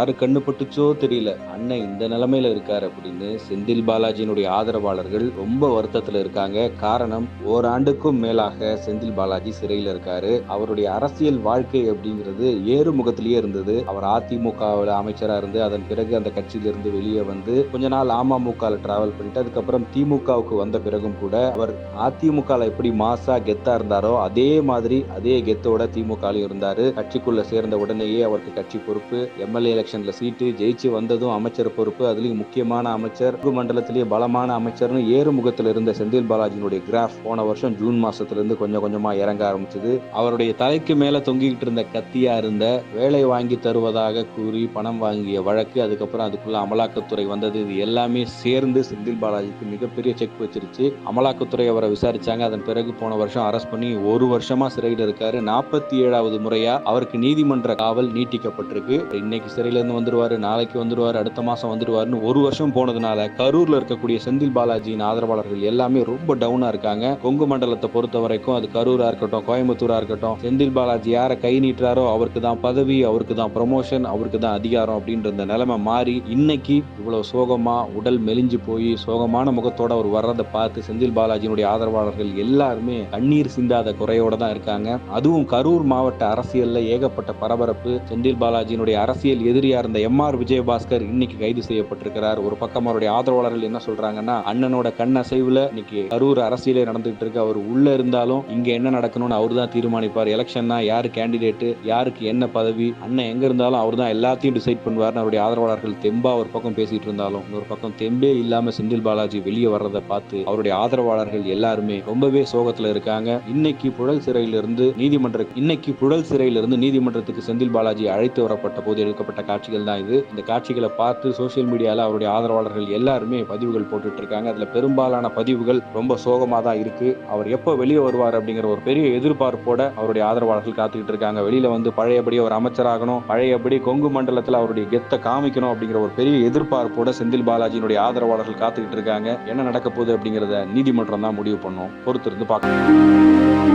யாரு கண்ணு பட்டுச்சோ தெரியல. அண்ணன் இந்த நிலைமையில இருக்காரு அப்படின்னு செந்தில் பாலாஜியினுடைய ஆதரவாளர்கள் ரொம்ப வருத்தத்துல இருக்காங்க. காரணம் ஓராண்டுக்கும் மேலாக செந்தில் பாலாஜி சிறையில் இருக்காரு. அவருடைய அரசியல் வாழ்க்கை அப்படிங்கிறது ஏறு முகத்திலேயே இருந்தது. அவர் அதிமுகவில் அமைச்சரா இருந்து அதன் பிறகு அந்த கட்சியிலிருந்து வெளியே வந்து கொஞ்ச நாள் அமமுக டிராவல் பண்ணிட்டு அதுக்கப்புறம் திமுகவுக்கு வந்த பிறகும் கூட அவர் அதிமுக எப்படி மாசா கெத்தா இருந்தாரோ அதே மாதிரி அதே கெத்தோட திமுக இருந்தாரு. கட்சிக்குள்ள சேர்ந்த உடனேயே அவருக்கு கட்சி பொறுப்பு எம்எல்ஏ எலெக்ஷன்ல சீட்டு ஜெயிச்சு வந்ததும் அமைச்சர் பொறுப்பு அதுலயும் முக்கியமான அமைச்சர் மண்டலத்திலேயே பலமான அமைச்சர்னு ஏறுமுகத்தில் இருந்த செந்தில் பாலாஜியினுடைய கிராஃப் போன வருஷம் ஜூன் மாசத்திலிருந்து கொஞ்சம் கொஞ்சமா இறங்க ஆரம்பிச்சது. அவருடைய தலைக்கு மேல தொங்கிக்கிட்டு இருந்த கத்தியா இருந்த வேலை வாங்கி தருவதாக கூறி பணம் வாங்கிய வழக்கு அதுக்கப்புறம் அதுக்குள்ள அமலாக்கத்துறை வந்தது. இது எல்லாமே சேர்ந்து செந்தில் பாலாஜிக்கு மிகப்பெரிய செக் வச்சிருச்சு. அமலாக்கத்துறை அவரை விசாரிச்சாங்க. அதன் பிறகு போன வருஷம் அரெஸ்ட் பண்ணி ஒரு வருஷமா சிறையில் இருக்காரு. நாற்பத்தி ஏழாவது முறையா அவருக்கு நீதிமன்ற காவல் நீட்டிக்கப்பட்டிருக்கு. இன்னைக்கு சிறையில் இருந்து வந்துருவாரு நாளைக்கு வந்துருவாரு அடுத்த மாதம் வந்துடுவார்னு ஒரு வருஷம் போனதுனால கரூர்ல இருக்கக்கூடிய செந்தில் பாலாஜியின் ஆதரவாளர்கள் எல்லாமே ரொம்ப டவுனா இருக்காங்க. கொங்கு மண்டலத்தை பொறுத்த வரைக்கும் அது கரூரா இருக்கட்டும் கோயம்புத்தூரா இருக்கட்டும் செந்தில் பாலாஜி யாரை கை நீட்டுறாரோ அவருக்கு தான் பதவி அவருக்கு தான் ப்ரமோஷன் அவருக்கு தான் அதிகாரம் அப்படின்ற இந்த நிலைமை மாறி இன்னைக்கு இவ்வளவு சோகமா உடல் மெலிஞ்சு போய் சோகமான முகத்தோட அவர் வர்றதை பார்த்து செந்தில் பாலாஜியினுடைய ஆதரவாளர்கள் எல்லாருமே கண்ணீர் சிந்தாத குறையோட தான் இருக்காங்க. அதுவும் கரூர் மாவட்ட அரசியல்ல ஏகப்பட்ட பரபரப்பு. செந்தில் பாலாஜியினுடைய அரசியல் எதிரி எதிரியா இருந்த எம் ஆர் விஜயபாஸ்கர் இன்னைக்கு கைது செய்யப்பட்டிருக்கிறார். ஒரு பக்கம் அவருடைய ஆதரவாளர்கள் என்ன சொல்றாங்கன்னா அண்ணனோட கண் அசைவுல இன்னைக்கு கரூர் அரசியலே நடந்துகிட்டு இருக்கு. அவர் உள்ள இருந்தாலும் இங்க என்ன நடக்கணும்னு அவர் தான் தீர்மானிப்பார். எலெக்ஷன்னா யாரு கேண்டிடேட் யாருக்கு என்ன பதவி அண்ணன் எங்க இருந்தாலும் அவர் தான் எல்லாத்தையும் டிசைட் பண்ணுவார் அவருடைய ஆதரவாளர்கள் தெம்பா ஒரு பக்கம் பேசிட்டு இருந்தாலும் ஒரு பக்கம் தெம்பே இல்லாம செந்தில் பாலாஜி வெளியே வர்றதை பார்த்து அவருடைய ஆதரவாளர்கள் எல்லாருமே ரொம்பவே சோகத்துல இருக்காங்க. இன்னைக்கு புழல் சிறையிலிருந்து நீதிமன்ற இன்னைக்கு புழல் சிறையிலிருந்து நீதிமன்றத்துக்கு செந்தில் பாலாஜி அழைத்து வரப்பட்ட போது எடுக்கப்பட்ட காட்சிகள் தான் இது. இந்த காட்சிகளை பார்த்து சோசியல் மீடியாவில் அவருடைய ஆதரவாளர்கள் எல்லாருமே பதிவுகள் போட்டுட்டு இருக்காங்க. அதில் பெரும்பாலான பதிவுகள் ரொம்ப சோகமாக தான் இருக்கு. அவர் எப்போ வெளியே வருவார் அப்படிங்கிற ஒரு பெரிய எதிர்பார்ப்போட அவருடைய ஆதரவாளர்கள் காத்துக்கிட்டு இருக்காங்க. வெளியில் வந்து பழையபடி அவர் அமைச்சராகணும் பழையபடி கொங்கு மண்டலத்தில் அவருடைய கெத்தை காமிக்கணும் அப்படிங்கிற ஒரு பெரிய எதிர்பார்ப்போட செந்தில் பாலாஜியினுடைய ஆதரவாளர்கள் காத்துக்கிட்டு இருக்காங்க. என்ன நடக்க போகுது அப்படிங்கிறத நீதிமன்றம் தான் முடிவு பண்ணும். பொறுத்திருந்து பார்க்கணும்